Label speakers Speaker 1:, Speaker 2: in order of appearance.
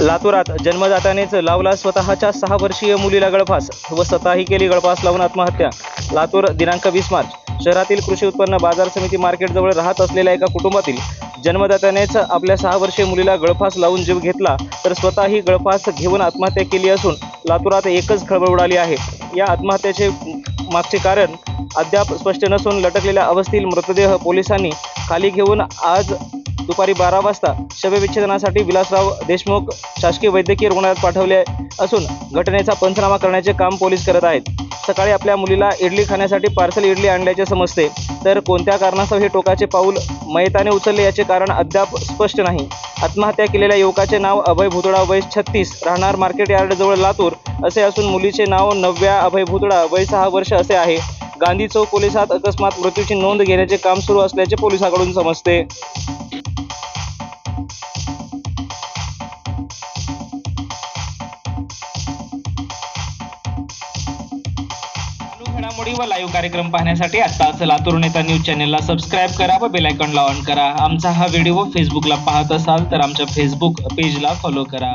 Speaker 1: लातूरात जन्मदात्यानेच लावला स्वतःच्या सहा वर्षीय मुलीला गळफास व स्वतःही केली गळफास लावून आत्महत्या. लातूर दिनांक वीस मार्च. शहरातील कृषी उत्पन्न बाजार समिती मार्केटजवळ राहत असलेल्या एका कुटुंबातील जन्मदात्यानेच आपल्या सहा वर्षीय मुलीला गळफास लावून जीव घेतला तर स्वतःही गळफास घेऊन आत्महत्या केली असून लातूरात एकच खळबळ उडाली आहे. या आत्महत्येचे मागचे कारण अद्याप स्पष्ट नसून लटकलेल्या अवस्थेतील मृतदेह पोलिसांनी खाली घेऊन आज दुपारी बारा वाजता शवविच्छेदनासाठी विलासराव देशमुख शासकीय वैद्यकीय रुग्णालयात पाठवले असून घटनेचा पंचनामा करण्याचे काम पोलीस करत आहेत. सकाळी आपल्या मुलीला इडली खाण्यासाठी पार्सल इडली आणल्याचे समजते. तर कोणत्या कारणास्तव हे टोकाचे पाऊल मयताने उचलले याचे कारण अद्याप स्पष्ट नाही. आत्महत्या केलेल्या युवकाचे नाव अभय भुतडा वय छत्तीस राहणार मार्केट यार्डजवळ लातूर असे असून मुलीचे नाव नव्या अभय भुतडा वय सहा वर्ष असे आहे. गांधी चौक पोलिसात अकस्मात मृत्यूची नोंद घेण्याचे काम सुरू असल्याचे पोलिसांकडून समजते. घडामोडी व लाईव्ह कार्यक्रम पाहण्यासाठी आत्ताच लातूर नेता न्यूज चॅनलला सबस्क्राईब करा व बेल आयकॉनला ऑन करा. आमचा हा व्हिडिओ फेसबुकला पाहत असाल तर आमच्या फेसबुक पेजला फॉलो करा.